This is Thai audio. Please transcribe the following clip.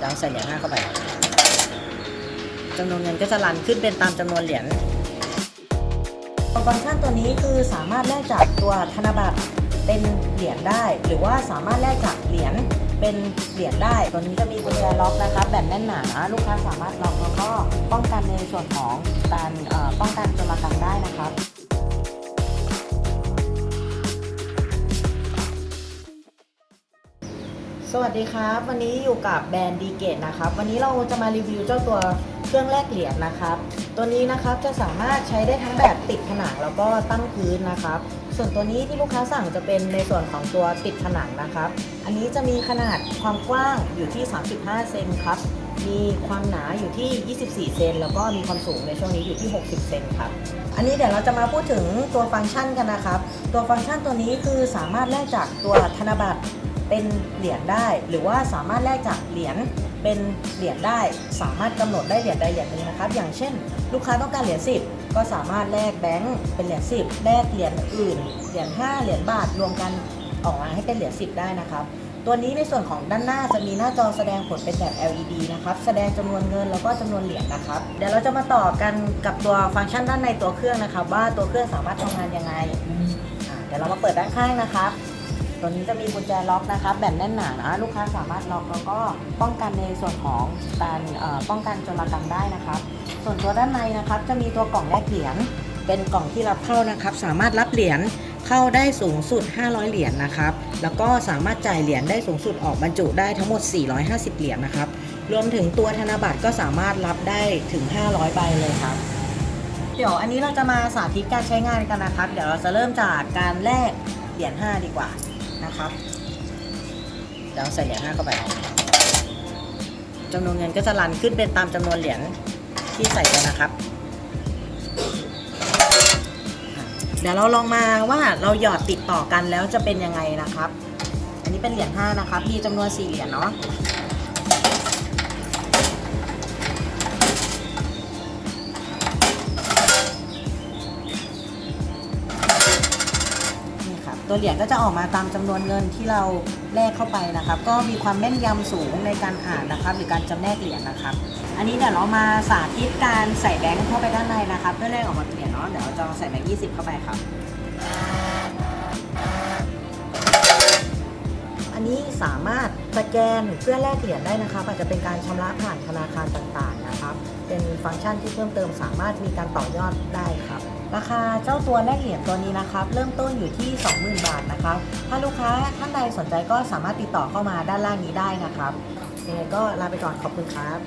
จะเอาใส่เหรียญห้าเข้าไปจำนวนเงินก็จะรันขึ้นเป็นตามจำนวนเหรียญฟังก์ชันตัวนี้คือสามารถแลกจากตัวธนบัตรเป็นเหรียญได้ หรือว่าสามารถแลกจากเหรียญเป็นเหรียญได้ ตัวนี้จะมีกุญแจล็อกนะครับแบบแน่นหนาลูกค้าสามารถล็อกแล้วก็ป้องกันในส่วนของการป้องกันโจรกรรมได้นะครับ สวัสดีครับ วันนี้อยู่กับแบรนด์ดีเกตนะครับ วันนี้เราจะมารีวิวเจ้าตัวเครื่องแลกเหรียญนะครับ ตัวนี้นะครับจะสามารถใช้ได้ทั้งแบบติดผนังแล้วก็ตั้งพื้นนะครับ ส่วนตัวนี้ที่ลูกค้าสั่งจะเป็นในส่วนของตัวติดผนังนะครับ อันนี้จะมีขนาดความกว้างอยู่ที่ 35 เซนครับ มีความหนาอยู่ที่ 24 เซนแล้วก็มีความสูงในช่วงนี้อยู่ที่ 60 เซนครับ อันนี้เดี๋ยวเราจะมาพูดถึงตัวฟังก์ชันกันนะครับ ตัวฟังก์ชันตัวนี้คือสามารถแลกจากตัวธนบัตร เป็นเหรียญได้ หรือว่าสามารถแลกจากเหรียญเป็นเหรียญได้ สามารถกำหนดได้เหรียญใดเหรียญหนึ่งนะครับ อย่างเช่น ลูกค้าต้องการเหรียญ10 ก็สามารถแลกแบงค์เป็นเหรียญ10 แลกเหรียญอื่น เหรียญ5เหรียญบาทรวมกันออกมาให้เป็นเหรียญ10 ได้นะครับตัวนี้ในส่วนของด้านหน้าจะมีหน้าจอแสดงผลเป็นแบบ LED นะครับ แสดงจำนวนเงินแล้วก็จำนวนเหรียญนะครับ เดี๋ยวเราจะมาต่อกันกับตัวฟังก์ชันด้านในตัวเครื่องนะครับ ว่าตัวเครื่องสามารถทำงานยังไง เดี๋ยวเรามาเปิดด้านข้างนะครับ ตัวนี้จะมีกุญแจล็อกนะครับแบบแน่นหนานะลูกค้าสามารถล็อกแล้วก็ป้องกันในส่วนของการป้องกันโจรกรรมได้นะครับส่วนตัวด้านในนะครับจะมีตัวกล่องแลกเหรียญเป็นกล่องที่รับเข้านะครับ สามารถรับเหรียญเข้าได้สูงสุด 500 เหรียญนะครับ แล้วก็สามารถจ่ายเหรียญได้สูงสุดออกบรรจุได้ทั้งหมด 450 เหรียญนะครับ รวมถึงตัวธนบัตรก็สามารถรับได้ถึง 500 ใบเลยครับ เดี๋ยวอันนี้เราจะมาสาธิตการใช้งานกันนะครับ เดี๋ยวเราจะเริ่มจากการแลกเหรียญ5ดีกว่า นะครับเดี๋ยวใส่เหรียญห้าเข้าไปจำนวนเงินก็จะรันขึ้นเป็นตามจำนวนเหรียญที่ใส่ไปนะครับ เดี๋ยวเราลองมาว่าเราหยอดติดต่อกันแล้วจะเป็นยังไงนะครับ อันนี้เป็นเหรียญห้านะครับ มีจำนวนสี่เหรียญเนาะ ตัวเหรียญก็จะออกมาตามจำนวนเงินที่เราแลกเข้าไปนะครับ ก็มีความแม่นยำสูงในการอ่านนะครับ หรือการจำแนกเหรียญนะครับ อันนี้เดี๋ยวเรามาสาธิตการใส่แบงค์เข้าไปด้านในนะครับเพื่อแลกออกมาเหรียญเนาะเดี๋ยวเราจะใส่แบงค์20เข้าไปครับ อันนี้สามารถสแกนเพื่อแลกเหรียญได้นะครับ อาจจะเป็นการชำระผ่านธนาคารต่างๆนะครับ ฟังก์ชันที่เพิ่มเติมสามารถมีการต่อยอดได้ครับ ราคาเจ้าตัวแลกเหรียญตัวนี้นะครับ เริ่มต้นอยู่ที่ 20,000 บาทนะครับ ถ้าลูกค้าท่านใดสนใจก็สามารถติดต่อเข้ามาด้านล่างนี้ได้นะครับยังไงก็ลาไปก่อนขอบคุณครับ